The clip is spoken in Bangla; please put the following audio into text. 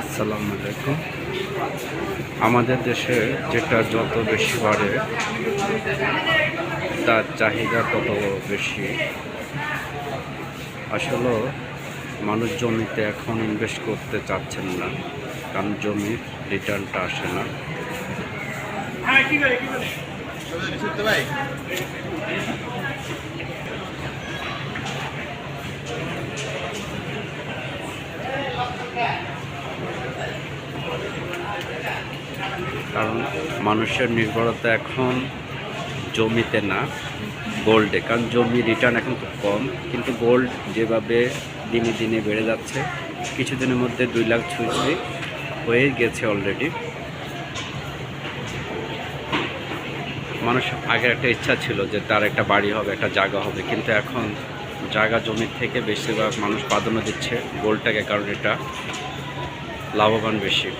আসসালামু আলাইকুম আমাদের দেশে যেটা যত বেশি বাড়ে তার চাহিদা তত বেশি। আসলে মানুষ জমিতে এখন ইনভেস্ট করতে চাচ্ছেন না কারণ জমির রিটার্নটা আসে না। কারণ মানুষের নির্ভরতা এখন জমিতে না গোল্ডে কারণ জমি রিটার্ন এখন খুব কম, কিন্তু গোল্ড যেভাবে দিনে দিনে বেড়ে যাচ্ছে, কিছুদিনের মধ্যে দুই লাখ ছুঁই হয়ে গেছে অলরেডি মানুষ আগে একটা ইচ্ছা ছিল যে তার একটা বাড়ি হবে, একটা জায়গা হবে, কিন্তু এখন জায়গা জমির থেকে বেশিরভাগ মানুষ প্রাধান্য দিচ্ছে গোল্ডটাকে কারণ এটা লাভবান বেশি।